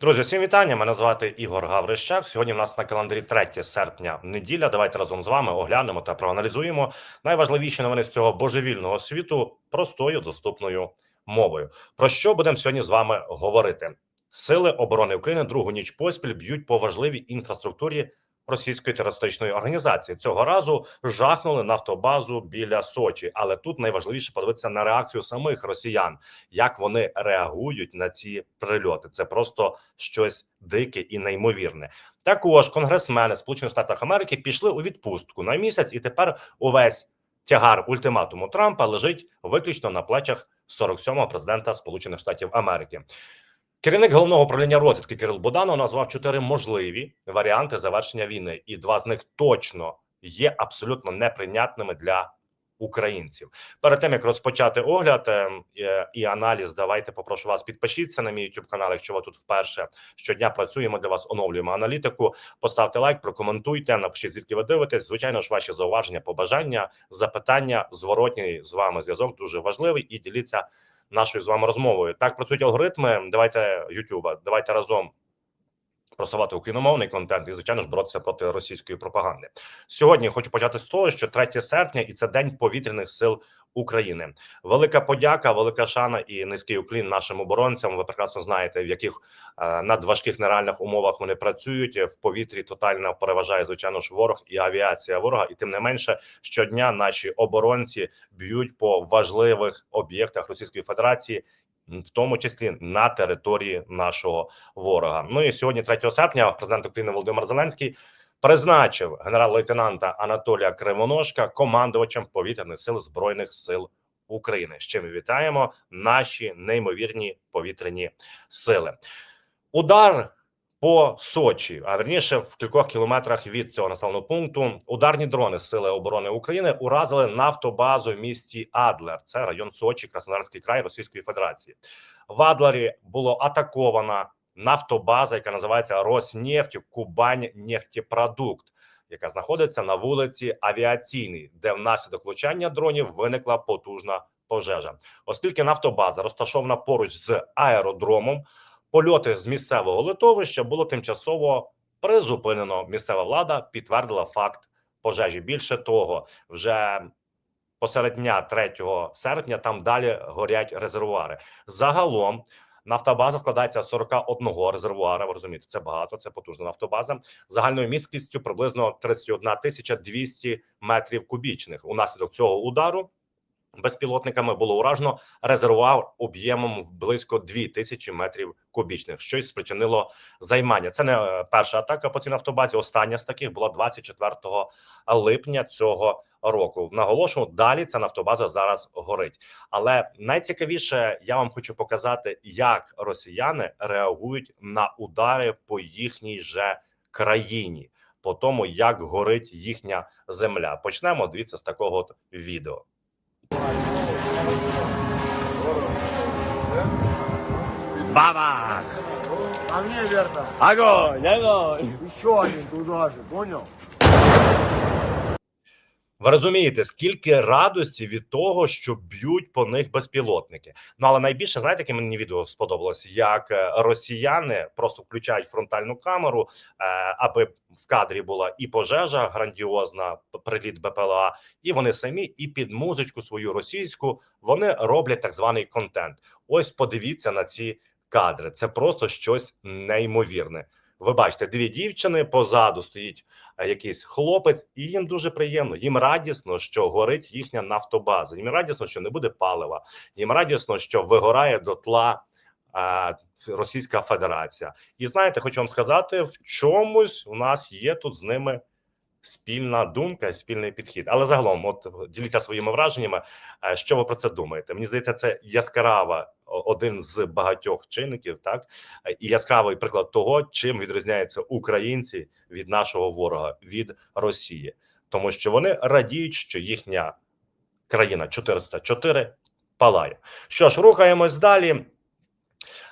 Друзі, всім вітання. Мене звати Ігор Гаврищак. Сьогодні в нас на календарі 3 серпня неділя. Давайте разом з вами оглянемо та проаналізуємо найважливіші новини з цього божевільного світу простою доступною мовою. Про що будемо сьогодні з вами говорити? Сили оборони України другу ніч поспіль б'ють по важливій інфраструктурі російської терористичної організації. Цього разу жахнули нафтобазу біля Сочі, але тут найважливіше подивитися на реакцію самих росіян, як вони реагують на ці прильоти. Це просто щось дике і неймовірне. Також конгресмени Сполучених Штатів Америки пішли у відпустку на місяць, і тепер увесь тягар ультиматуму Трампа лежить виключно на плечах 47-го президента Сполучених Штатів Америки. Керівник головного управління розвідки Кирил Буданов назвав чотири можливі варіанти завершення війни, і два з них точно є абсолютно неприйнятними для українців. Перед тим як розпочати огляд е, е, і аналіз, давайте попрошу вас підпишіться на мій YouTube канал. Якщо ви тут вперше щодня працюємо для вас, оновлюємо аналітику. Поставте лайк, прокоментуйте, напишіть звідки ви дивитесь. Звичайно ж, ваші зауваження, побажання, запитання, зворотній з вами зв'язок дуже важливий і діліться нашою з вами розмовою. Так працюють алгоритми. Давайте Ютуба, давайте разом просувати україномовний контент і звичайно ж боротися проти російської пропаганди. Сьогодні хочу почати з того, що 3 серпня і це день повітряних сил України. Велика подяка, велика шана і низький уклін нашим оборонцям. Ви прекрасно знаєте, в яких е, надважких нереальних умовах вони працюють в повітрі. Тотально переважає звичайно ж ворог і авіація ворога. І тим не менше, щодня наші оборонці б'ють по важливих об'єктах Російської Федерації. В тому числі на території нашого ворога. Ну і сьогодні, 3 серпня, президент України Володимир Зеленський призначив генерал-лейтенанта Анатолія Кривоножка командувачем повітряних сил збройних сил України. З чим вітаємо наші неймовірні повітряні сили. Удар по Сочі, а верніше в кількох кілометрах від цього населеного пункту, ударні дрони Сили оборони України уразили нафтобазу в місті Адлер. Це район Сочі, Краснодарський край Російської Федерації. В Адлері було атакована нафтобаза, яка називається Роснефть Кубань нефтепродукт, яка знаходиться на вулиці Авіаційній, де внаслідок влучання дронів виникла потужна пожежа, оскільки нафтобаза розташована поруч з аеродромом. Польоти з місцевого литовища було тимчасово призупинено. Місцева влада підтвердила факт пожежі. Більше того, вже посеред дня 3 серпня там далі горять резервуари. Загалом нафтобаза складається з 41 резервуара. Ви розумієте, це багато, це потужна нафтобаза загальною місткістю приблизно 31 тисяча 200 метрів кубічних. Унаслідок цього удару безпілотниками було уражено резервуар об'ємом в близько 2000 метрів кубічних. Щось спричинило займання. Це не е, перша атака по цій нафтобазі. Остання з таких була 24 липня цього року. Наголошую, далі ця нафтобаза зараз горить. Але найцікавіше, я вам хочу показати, як росіяни реагують на удари по їхній же країні, по тому як горить їхня земля. Почнемо дивіться з такого відео. Бабах! А мне верно. Огонь, огонь! Еще один туда же, понял? Ви розумієте, скільки радості від того, що б'ють по них безпілотники. Ну але найбільше знаєте, яке мені відео сподобалось, як е, росіяни просто включають фронтальну камеру, е, аби в кадрі була і пожежа грандіозна, приліт БПЛА, і вони самі, і під музичку свою російську вони роблять так званий контент. Ось подивіться на ці кадри. Це просто щось неймовірне. Ви бачите, дві дівчини позаду стоїть е, якийсь хлопець, і їм дуже приємно. Їм радісно, що горить їхня нафтобаза. Їм радісно, що не буде палива. Їм радісно, що вигорає дотла е, Російська Федерація. І знаєте, хочу вам сказати, в чомусь у нас є тут з ними спільна думка, спільний підхід. Але загалом, от діліться своїми враженнями. Е, Що ви про це думаєте? Мені здається, це яскрава один з багатьох чинників, так Е, і яскравий приклад того, чим відрізняються українці від нашого ворога від Росії, тому що вони радіють, що їхня країна 404 палає. Що ж, рухаємось далі.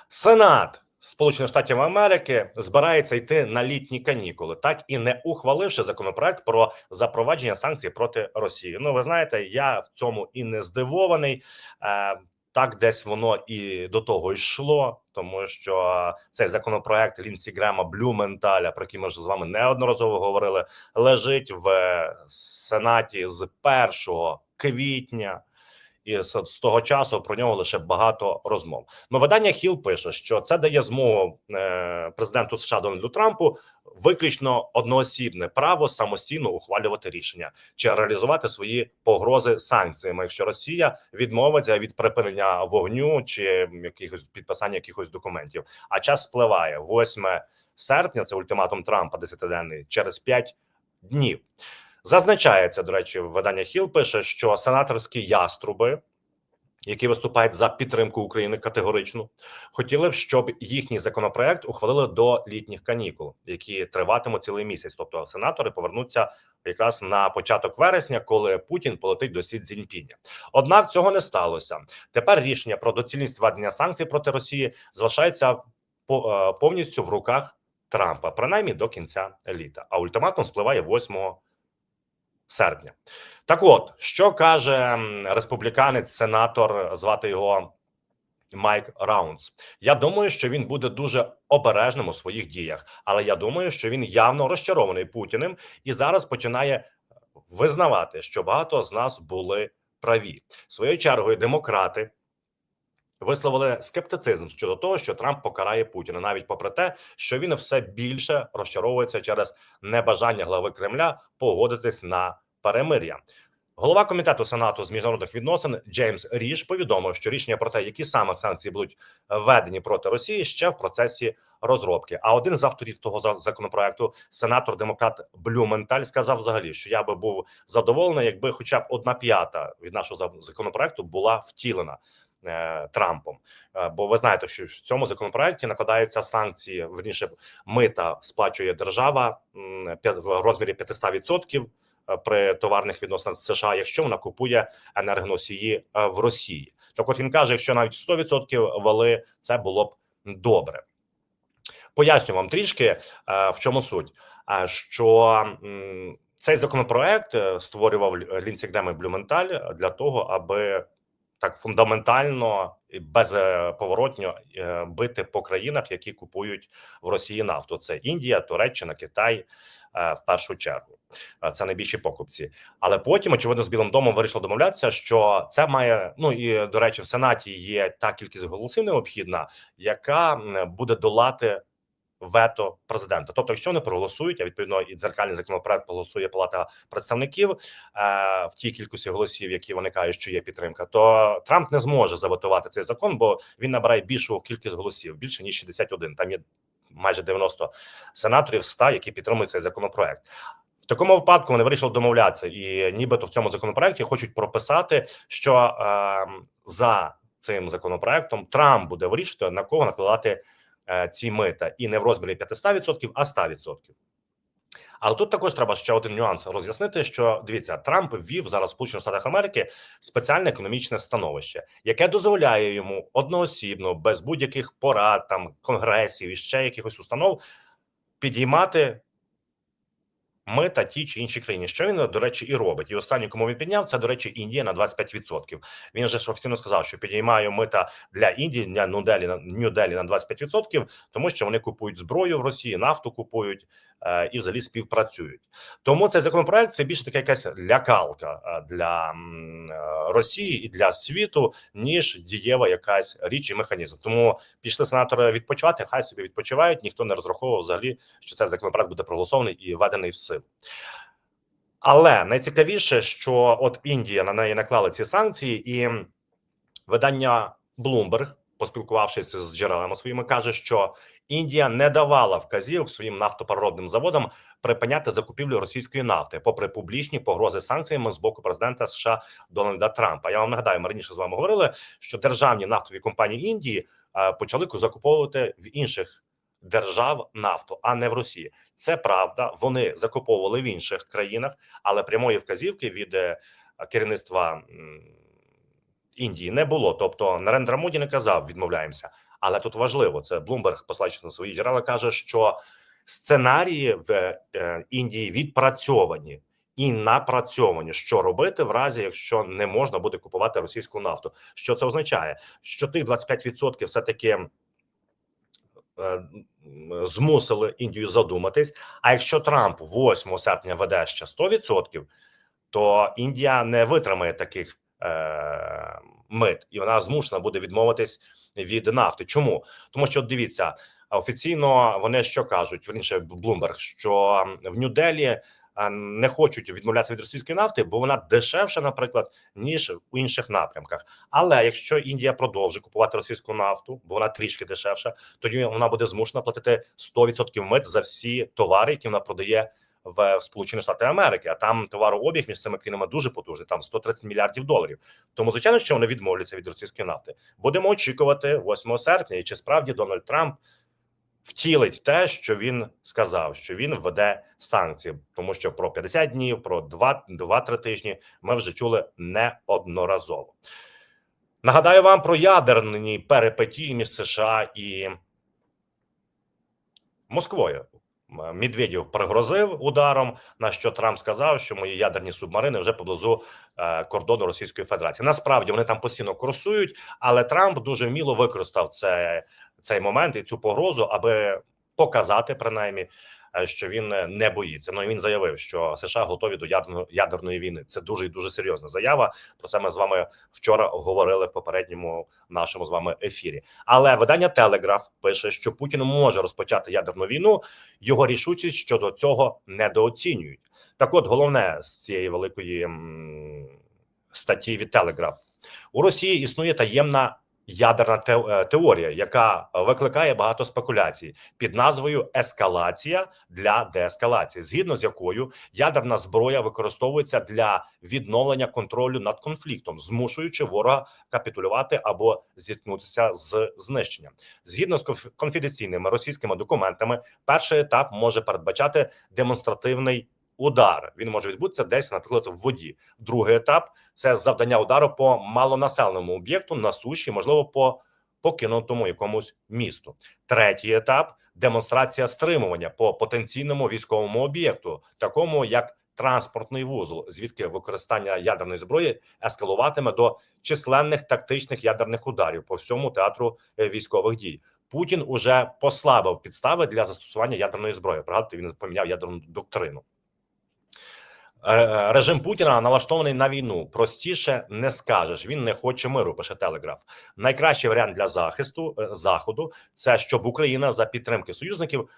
Сенат Сполучених Штатів Америки збирається йти на літні канікули, так і не ухваливши законопроект про запровадження санкцій проти Росії. Ну, ви знаєте, я в цьому і не здивований. Е, Так, десь воно і до того йшло, тому що цей законопроект Лінсі Грема Блюменталя, про який ми вже з вами неодноразово говорили, лежить в сенаті з 1 квітня. І з, того часу про нього лише багато розмов. Ну, видання Хіл пише, що це дає змогу е, президенту США Дональду Трампу виключно одноосібне право самостійно ухвалювати рішення чи реалізувати свої погрози санкціями, якщо Росія відмовиться від припинення вогню чи якихось підписання якихось документів. А час спливає 8 серпня. Це ультиматум Трампа 10-денний, через 5 днів. Зазначається, до речі, в видання Хіл пише, що сенаторські яструби, які виступають за підтримку України категорично, хотіли б, щоб їхній законопроект ухвалили до літніх канікул, які триватимуть цілий місяць. Тобто сенатори повернуться якраз на початок вересня, коли Путін полетить до Сі Цзіньпіня. Однак цього не сталося. Тепер рішення про доцільність введення санкцій проти Росії залишається е, повністю в руках Трампа, принаймні до кінця літа. А ультиматум спливає 8 серпня. Так, от що каже республіканець, сенатор, звати його Майк Раунс. Я думаю, що він буде дуже обережним у своїх діях, але я думаю, що він явно розчарований Путіним і зараз починає визнавати, що багато з нас були праві. Своєю чергою, демократи. Висловили скептицизм щодо того, що Трамп покарає Путіна, навіть попри те, що він все більше розчаровується через небажання глави Кремля погодитись на перемир'я. Голова комітету сенату з міжнародних відносин Джеймс Ріш повідомив, що рішення про те, які саме санкції будуть введені проти Росії, ще в процесі розробки. А один з авторів того законопроекту, сенатор демократ Блюменталь, сказав взагалі, що я би був задоволений, якби хоча б одна п'ята від нашого законопроекту була втілена. е, Трампом, Е, бо ви знаєте, що в цьому законопроекті накладаються санкції. Верніше мита сплачує держава в розмірі 500% е, при товарних відносинах з США, якщо вона купує енергоносії е, в Росії. Так, от він каже, якщо навіть 100% вели, це було б добре. Поясню вам трішки е, в чому суть. Що цей законопроект е, створював Лінсі Грем Блюменталь для того, аби так фундаментально і безповоротньо е, бити по країнах, які купують в Росії нафту. Це Індія, Туреччина, Китай е, в першу чергу. Е, Це найбільші покупці. Але потім, очевидно, з Білим домом вирішили домовлятися, що це має. Ну і до речі, в Сенаті є та кількість голосів необхідна, яка буде долати вето президента. Тобто, якщо вони проголосують, а відповідно і дзеркальний законопроект проголосує Палата представників е, в тій кількості голосів, які вони кажуть, що є підтримка, то Трамп не зможе заветувати цей закон, бо він набирає більшу кількість голосів, більше ніж 61. Там є майже 90 сенаторів, 100, які підтримують цей законопроект. В такому випадку вони вирішили домовлятися, і нібито в цьому законопроекті хочуть прописати, що е, за цим законопроектом Трамп буде вирішити на кого накладати ці мита, і не в розмірі 500%, а 100%. Але тут також треба ще один нюанс роз'яснити, що дивіться, Трамп ввів зараз в Сполучених Штатах Америки спеціальне економічне становище, яке дозволяє йому одноосібно, без будь-яких порад, там конгресів і ще якихось установ підіймати мита тій чи іншій країні. Що він, до речі, і робить. І останню, кому він підняв, це, до речі, Індія на 25%. Він же офіційно сказав, що підіймає мита для Індії, для Нью-Делі на Нью-Делі на 25%, тому що вони купують зброю в Росії, нафту купують е, і взагалі співпрацюють. Тому цей законопроект це більше така якась лякалка е, для е, Росії і для світу, ніж дієва якась річ і механізм. Тому пішли сенатори відпочивати. Хай собі відпочивають. Ніхто не розраховував взагалі, що цей законопроект буде проголосований і введений в силу. Але найцікавіше, що от Індія на неї наклала ці санкції, і видання Bloomberg, поспілкувавшись з джерелами своїми, каже, що Індія не давала вказівок своїм нафтопереробним заводам припиняти закупівлю російської нафти, попри публічні погрози санкціями з боку президента США Дональда Трампа. Я вам нагадаю, ми раніше з вами говорили, що державні нафтові компанії Індії е, почали закуповувати в інших держав нафту, а не в Росії. Це правда. Вони закуповували в інших країнах, але прямої вказівки від е, керівництва Індії не було. Тобто Нарендра Моді не казав, відмовляємося. Але тут важливо це Блумберг, послаючи на свої джерела, каже, що сценарії в е, Індії відпрацьовані, і напрацьовані, що робити в разі, якщо не можна буде купувати російську нафту. Що це означає? Що тих 25% все таки змусили Індію задуматись. А якщо Трамп 8 серпня веде ще 100%, то Індія не витримає таких е, мит, і вона змушена буде відмовитись від нафти. Чому? Тому що дивіться, офіційно вони що кажуть, верніше Блумберг, що в Нью-Делі е, не хочуть відмовлятися від російської нафти, бо вона дешевша, наприклад, ніж у інших напрямках. Але якщо Індія продовжить купувати російську нафту, бо вона трішки дешевша, тоді вона буде змушена платити 100% мит за всі товари, які вона продає в Сполучені Штати Америки. А там товарообіг між цими країнами дуже потужний. Там 130 мільярдів доларів. Тому звичайно, що вони відмовляться від російської нафти. Будемо очікувати 8 серпня, і чи справді Дональд Трамп втілить те, що він сказав, що він введе санкції, тому що про 50 днів, про 2-3 тижні ми вже чули неодноразово. Нагадаю вам про ядерні перипетії між США і Москвою. Медведєв пригрозив ударом, на що Трамп сказав, що мої ядерні субмарини вже поблизу е, кордону Російської Федерації. Насправді вони там постійно курсують, але Трамп дуже вміло використав це, цей момент і цю погрозу, аби показати принаймні, що він е, не боїться. Ну і він заявив, що США готові до ядерної ядерної війни. Це дуже і дуже серйозна заява. Про це ми з вами вчора говорили в попередньому нашому з вами ефірі. Але видання Телеграф пише, що Путін може розпочати ядерну війну. Його рішучість щодо цього недооцінюють. Так, от головне з цієї великої статті від Телеграф у Росії існує таємна ядерна е, теорія, яка викликає багато спекуляцій під назвою ескалація для деескалації, згідно з якою ядерна зброя використовується для відновлення контролю над конфліктом, змушуючи ворога капітулювати або зіткнутися з знищенням. Згідно з конф- конфіденційними російськими документами, перший етап може передбачати демонстративний удар. Він може відбутися десь, наприклад, в воді. Другий етап це завдання удару по малонаселеному об'єкту на суші, можливо, по покинутому якомусь місту. Третій етап демонстрація стримування по потенційному військовому об'єкту, такому як транспортний вузол, звідки використання ядерної зброї ескалуватиме до численних тактичних ядерних ударів по всьому театру е, військових дій. Путін уже послабив підстави для застосування ядерної зброї. Пригадуйте, він поміняв ядерну доктрину. Е, Режим Путіна налаштований на війну. Простіше не скажеш. Він не хоче миру. Пише Телеграф. Найкращий варіант для захисту е, заходу це щоб Україна за підтримки союзників,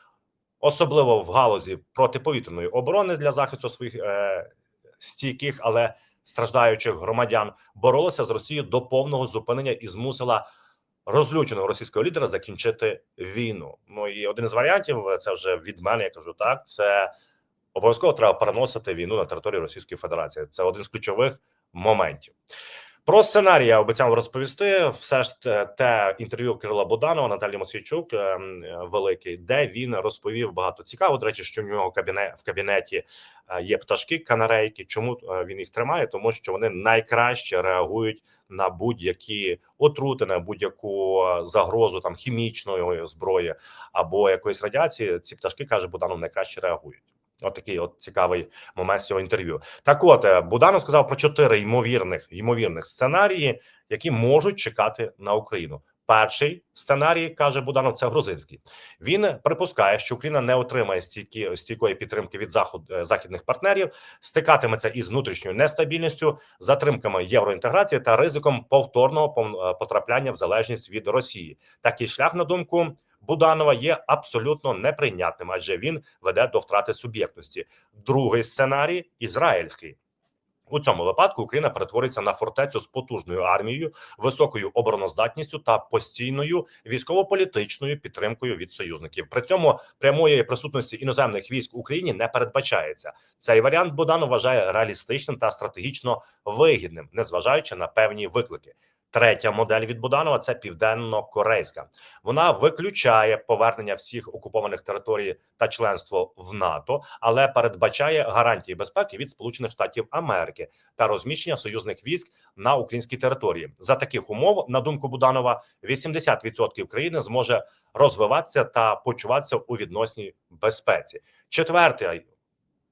особливо в галузі протиповітряної оборони для захисту своїх е, стійких, але страждаючих громадян, боролася з Росією до повного зупинення і змусила розлюченого російського лідера закінчити війну. Ну і один з варіантів це вже від мене. Я кажу так. Це обов'язково треба переносити війну на територію Російської Федерації. Це один з ключових моментів. Про сценарій я обіцяв розповісти. Все ж те, те інтерв'ю Кирила Буданова, Наталі Мосійчук, е, великий, де він розповів багато цікавого. До речі, що в нього кабінет в кабінеті е, є пташки, канарейки. Чому е, він їх тримає? Тому що вони найкраще реагують на будь-які отрути, на будь-яку е, загрозу там хімічної зброї або якоїсь радіації. Ці пташки каже Буданов найкраще реагують. От такий от цікавий момент цього інтерв'ю. Так, от е, Буданов сказав про чотири ймовірних ймовірних сценарії, які можуть чекати на Україну. Перший сценарій каже Буданов, це грузинський. Він припускає, що Україна не отримає стійкі стійкої підтримки від заход е, західних партнерів, стикатиметься із внутрішньою нестабільністю, затримками євроінтеграції та ризиком повторного пов- е, потрапляння в залежність від Росії. Такий шлях, на думку Буданова, є абсолютно неприйнятним, адже він веде до втрати суб'єктності. Другий сценарій ізраїльський. У цьому випадку Україна перетвориться на фортецю з потужною армією, високою обороноздатністю та постійною військово-політичною підтримкою від союзників. При цьому прямої присутності іноземних військ в Україні не передбачається. Цей варіант Буданов вважає реалістичним та стратегічно вигідним, незважаючи на певні виклики. Третя модель від Буданова це південно-корейська. Вона виключає повернення всіх окупованих територій та членство в НАТО, але передбачає гарантії безпеки від Сполучених Штатів Америки та розміщення союзних військ на українській території. За таких умов, на думку Буданова, 80% країни зможе розвиватися та почуватися у відносній безпеці. Четвертий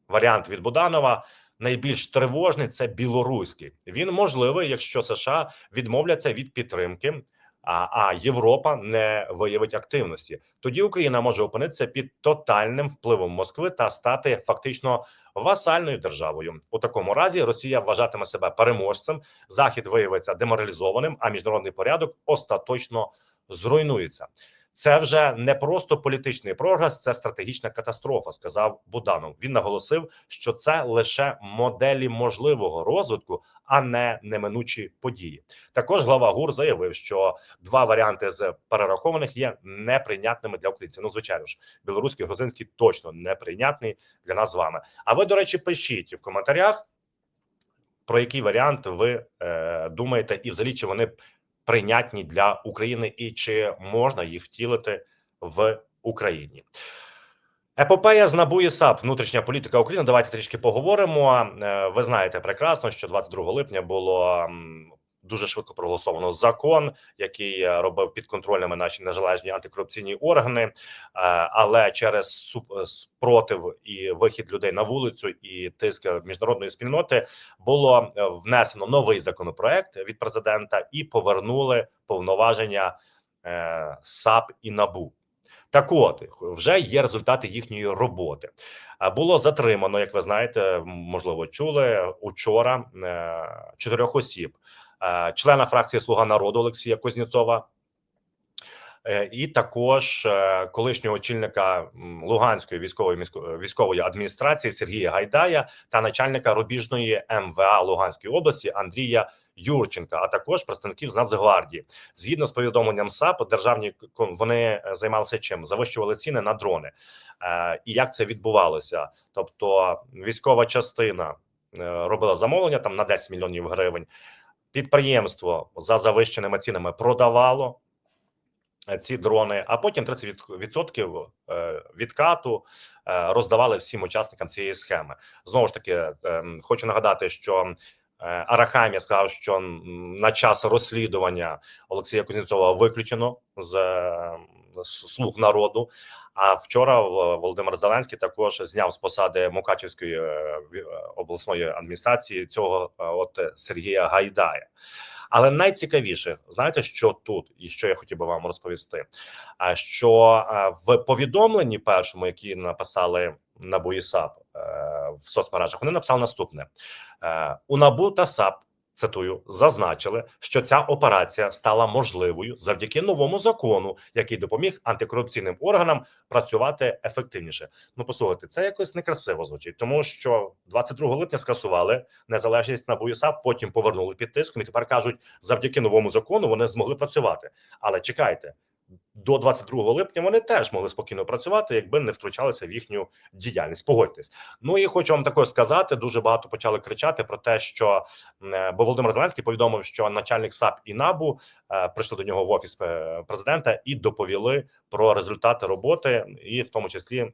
варіант від Буданова найбільш тривожний це білоруський. Він можливий, якщо США відмовляться від підтримки. А, а Європа не виявить активності. Тоді Україна може опинитися під тотальним впливом Москви та стати фактично васальною державою. У такому разі Росія вважатиме себе переможцем. Захід виявиться деморалізованим, а міжнародний порядок остаточно зруйнується. Це вже не просто політичний прогрес, це стратегічна катастрофа. Сказав Буданов. Він наголосив, що це лише моделі можливого розвитку, а не неминучі події. Також глава ГУР заявив, що два варіанти з перерахованих є неприйнятними для українців. Ну, звичайно ж, білоруський, грузинський точно неприйнятний для нас з вами. А ви, до речі, пишіть в коментарях. Про який варіант ви е, думаєте, і взагалі чи вони прийнятні для України, і чи можна їх втілити в Україні? Епопея з НАБУ і САП, внутрішня політика України. Давайте трішки поговоримо. Е, Ви знаєте прекрасно, що 22 липня було дуже швидко проголосовано закон, який е, робив підконтрольними наші незалежні антикорупційні органи. Е, Але через е, спротив і вихід людей на вулицю і тиск міжнародної спільноти було внесено новий законопроект від президента і повернули повноваження САП і НАБУ. Так от вже є результати їхньої роботи. Було затримано, як ви знаєте, можливо, чули учора чотирьох осіб, члена фракції Слуга народу Олексія Кузнєцова, е, і також е, колишнього очільника Луганської військової військової адміністрації Сергія Гайдая та начальника рубіжної МВА Луганської області Андрія Юрченка, а також представників з Нацгвардії. Згідно з повідомленням САП, державні вони е, займалися чим завищували ціни на дрони. Е, І як це відбувалося? Тобто, військова частина е, робила замовлення там на 10 мільйонів гривень. Підприємство за завищеними цінами продавало е, ці дрони, а потім 30% е, відкату е, роздавали всім учасникам цієї схеми. Знову ж таки, хочу нагадати, що Арахамія сказав, що на час розслідування Олексія Кузнєцова виключено з слуг народу. А вчора Володимир Зеленський також зняв з посади Мукачівської е, е, обласної адміністрації цього е, от Сергія Гайдая. Але найцікавіше, знаєте, що тут і що я хотів би вам розповісти? Що в повідомленні першому, які написали і САП в соцмережах, вони написали наступне: у НАБУ та САП. Цитую, зазначили, що ця операція стала можливою завдяки новому закону, який допоміг антикорупційним органам працювати ефективніше. Ну, послухайте, це якось некрасиво звучить, тому що 22 липня скасували незалежність на САП, потім повернули під тиском і тепер кажуть, завдяки новому закону вони змогли працювати. Але чекайте. До 22 липня вони теж могли спокійно працювати, якби не втручалися в їхню діяльність. Погодьтесь. Ну і хочу вам також сказати: дуже багато почали кричати про те, що е, бо Володимир Зеленський повідомив, що начальник САП і НАБУ е, прийшли до нього в офіс е, президента і доповіли про результати роботи, і в тому числі.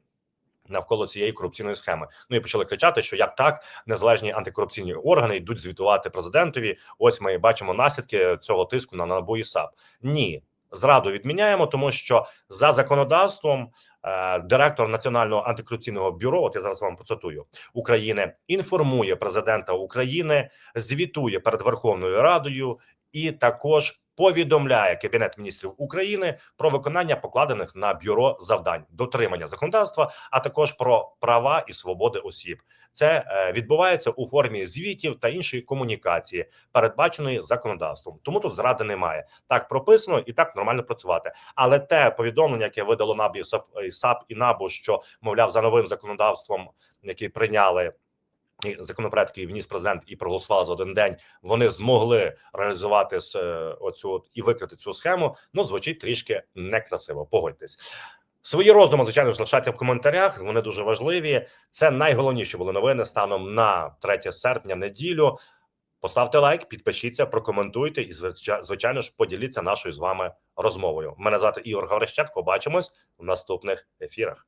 Навколо цієї корупційної схеми, ну і почали кричати, що як так незалежні антикорупційні органи йдуть звітувати президентові. Ось ми бачимо наслідки цього тиску на НАБУ і САП. Ні, зраду відміняємо, тому що за законодавством е, директор Національного антикорупційного бюро, от я зараз вам процитую України, інформує президента України, звітує перед Верховною Радою і також. Повідомляє Кабінет міністрів України про виконання покладених на бюро завдань, дотримання законодавства, а також про права і свободи осіб. Це е, відбувається у формі звітів та іншої комунікації, передбаченої законодавством. Тому тут зради немає. Так прописано і так нормально працювати. Але те повідомлення, яке видало САП, і САП і НАБУ, що мовляв за новим законодавством, який прийняли. Законопроект, який вніс президент і проголосували за один день. Вони змогли реалізувати е, оцю от і викрити цю схему. Ну звучить трішки некрасиво. Погодьтесь. Свої роздуми, звичайно, ж лишайте в коментарях. Вони дуже важливі. Це найголовніші були новини станом на 3 серпня, неділю. Поставте лайк, підпишіться, прокоментуйте і звичайно ж поділіться нашою з вами розмовою. Мене звати Ігор Гаврищак. Побачимось в наступних ефірах.